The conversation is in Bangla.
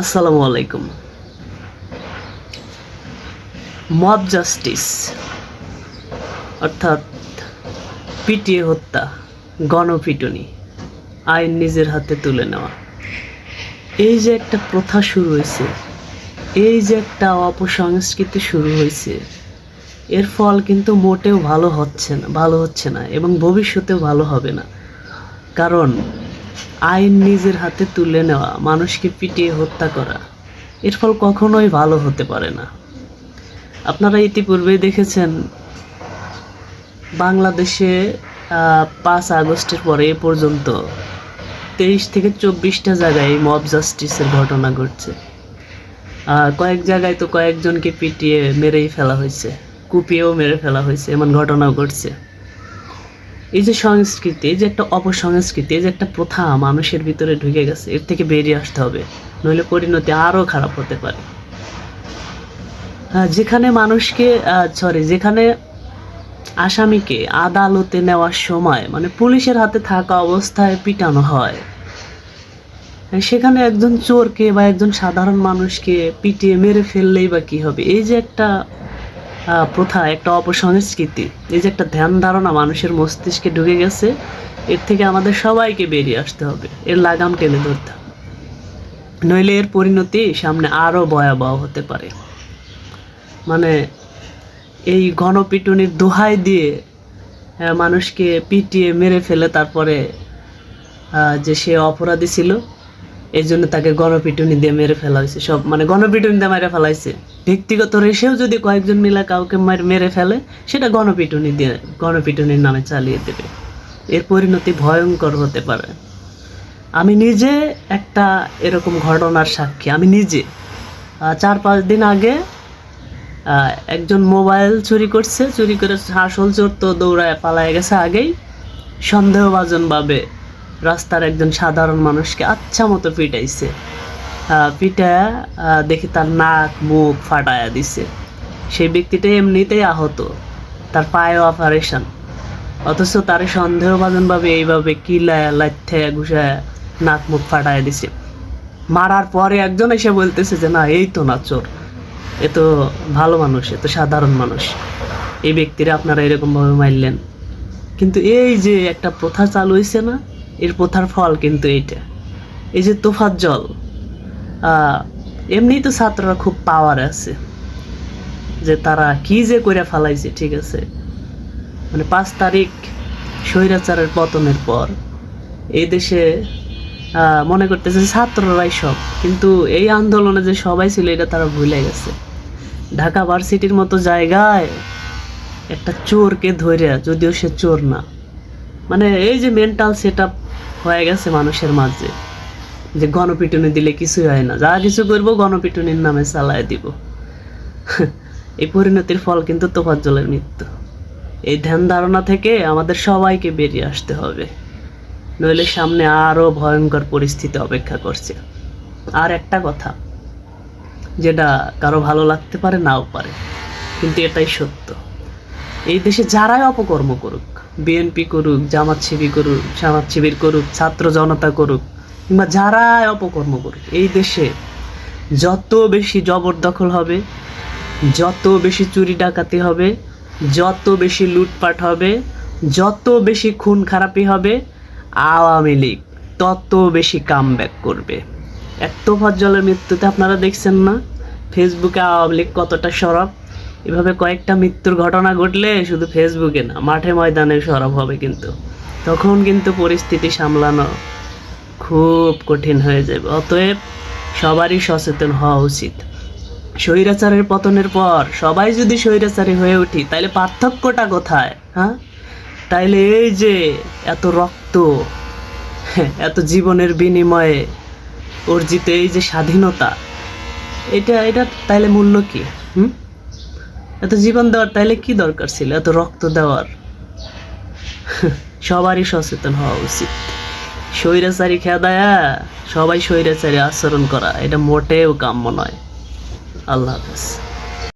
আসসালামু আলাইকুম। মব জাস্টিস, অর্থাৎ পিটিয়ে হত্যা, গণপিটুনি, আইন নিজের হাতে তুলে নেওয়া। এই যে একটা প্রথা শুরু হয়েছে, এই যে একটা অপসংস্কৃতি শুরু হয়েছে, এর ফল কিন্তু মোটেও ভালো হচ্ছে না, ভালো হচ্ছে না এবং ভবিষ্যতেও ভালো হবে না। কারণ আইন নিজের হাতে তুলে নেওয়া, মানুষকে পিটিয়ে হত্যা করা। এর ফল কখনোই ভালো হতে পারে না। আপনারা ইতিপূর্বে দেখেছেন, বাংলাদেশে পাঁচ আগস্টের পরে এ পর্যন্ত তেইশ থেকে চব্বিশটা জায়গায় মব জাস্টিসের ঘটনা ঘটছে। কয়েক জায়গায় তো কয়েকজনকে পিটিয়ে মেরেই ফেলা হয়েছে, কুপিয়েও মেরে ফেলা হয়েছে, এমন ঘটনাও ঘটছে। এই যে সংস্কৃতি, যে একটা অপসংস্কৃতি যে একটা প্রথা মানুষের ভিতরে ঢুকে গেছে, এর থেকে বেরিয়ে আসতে হবে। নইলে পরিণতি আরও খারাপ হতে পারে। যেখানে মানুষকে সরি যেখানে আসামিকে আদালতে নেওয়ার সময় মানে পুলিশের হাতে থাকা অবস্থায় পিটানো হয়, সেখানে একজন চোরকে বা একজন সাধারণ মানুষকে পিটিয়ে মেরে ফেললেই বা কি হবে? এই যে একটা প্রথা, একটা অপসংস্কৃতি। এই যে একটা ধ্যান ধারণা মানুষের মস্তিষ্কে ঢুকে গেছে, এর থেকে আমাদের সবাইকে বেরিয়ে আসতে হবে। এর লাগাম টেনে ধরতে হবে। নইলে এর পরিণতি সামনে আরও ভয়াবহ হতে পারে। মানে এই গণপিটুনির দোহাই দিয়ে মানুষকে পিটিয়ে মেরে ফেলে তারপরে যে সে অপরাধী ছিল এই জন্য তাকে গণপিটুনি দিয়ে মেরে ফেলা হয়েছে। সব মানে গণপিটুনি দিয়ে মেরে ফেলা হয়েছে। ব্যক্তিগত রেশেও যদি কয়েকজন মিলে কাউকে মেরে ফেলে, সেটা গণপিটুনি দিয়ে গণপিটুনির নামে চালিয়ে দেবে। এর পরিণতি ভয়ঙ্কর হতে পারে। আমি নিজে একটা এরকম ঘটনার সাক্ষী। আমি নিজে। চার পাঁচ দিন আগে একজন মোবাইল চুরি করছে। চুরি করে আসল চোর তো দৌড়ায় পালায় গেছে আগেই। সন্দেহভাজনভাবে রাস্তার একজন সাধারণ মানুষকে আচ্ছা মতো পিটাইছে। আহ, দেখি তার নাক মুখ ফাটায়া দিছে। সেই ব্যক্তিটা এমনিতেই আহত। তার পায়ে অপারেশন অথচ তার সন্দেহভাজনভাবে এইভাবে কিলায় লাথে ঘুষায় নাক মুখ ফাটায় দিছে। মারার পরে একজন এসে বলতেছে যে না এই তো না চোর। এ তো ভালো মানুষ এ তো সাধারণ মানুষ। এই ব্যক্তিরা আপনারা এরকমভাবে মারলেন। কিন্তু এই যে একটা প্রথা চালু হয়েছে না এর প্রথার ফল কিন্তু এইটা। এই যে তোফার জল আহ, এমনিই তো ছাত্ররা খুব পাওয়ার আছে যে তারা কি যে করে ফালাইছে ঠিক আছে? মানে পাঁচ তারিখ স্বৈরাচারের পতনের পর এই দেশে মনে করতেছে ছাত্ররাই সব কিন্তু এই আন্দোলনে যে সবাই ছিল এটা তারা ভুলে গেছে। ঢাকা ভার্সিটির মতো জায়গায় একটা চোরকে ধরে যদিও সে চোর না মানে এই যে মেন্টাল সেট হয়ে গেছে মানুষের মাঝে। যে গণপিটুনি দিলে কিছুই হয় না। যা কিছু করব গণপিটুনির নামে চালায় দিব। এই পরিণতির ফল কিন্তু তোফার জলের মৃত্যু। এই ধ্যান ধারণা থেকে আমাদের সবাইকে বেরিয়ে আসতে হবে। নইলে সামনে আরও ভয়ঙ্কর পরিস্থিতি অপেক্ষা করছে। আর একটা কথা, যেটা কারও ভালো লাগতে পারে, নাও পারে। কিন্তু এটাই সত্য। এই দেশে যারাই অপকর্ম করুক বিএনপি করুক, জামাত শিবির করুক, জামাত শিবির করুক, ছাত্র জনতা করুক, কিংবা যারাই অপকর্ম করুক, এই দেশে যত বেশি জবরদখল হবে, যত বেশি চুরি ডাকাতি হবে, যত বেশি লুটপাট হবে, যত বেশি খুন খারাপি হবে, আওয়ামী লীগ তত বেশি কাম করবে। এত জলের মৃত্যুতে আপনারা দেখছেন না ফেসবুকে আওয়ামী লীগ কতটা সরব এভাবে কয়েকটা মৃত্যুর ঘটনা ঘটলে শুধু ফেসবুকে না, মাঠে ময়দানে সরব হবে কিন্তু। তখন কিন্তু পরিস্থিতি সামলানো খুব কঠিন হয়ে যাবে। অতএব সবারই সচেতন হওয়া উচিত। স্বৈরাচারের পতনের পর সবাই যদি স্বৈরাচারী হয়ে উঠি তাহলে পার্থক্যটা কোথায় হ্যাঁ? তাইলে এই যে এত রক্ত, এত জীবনের বিনিময়ে অর্জিত এই যে স্বাধীনতা, এটা এটা তাইলে মূল্য কি, হুম? এত জীবন দেওয়ার তাহলে কি দরকার ছিল? এত রক্ত দেওয়ার? সবারই সচেতন হওয়া উচিত। স্বৈরাচারী খেদায়া, সবাই স্বৈরাচারী আচরণ করা, এটা মোটেও কাম্য নয়। আল্লাহ হাফেজ।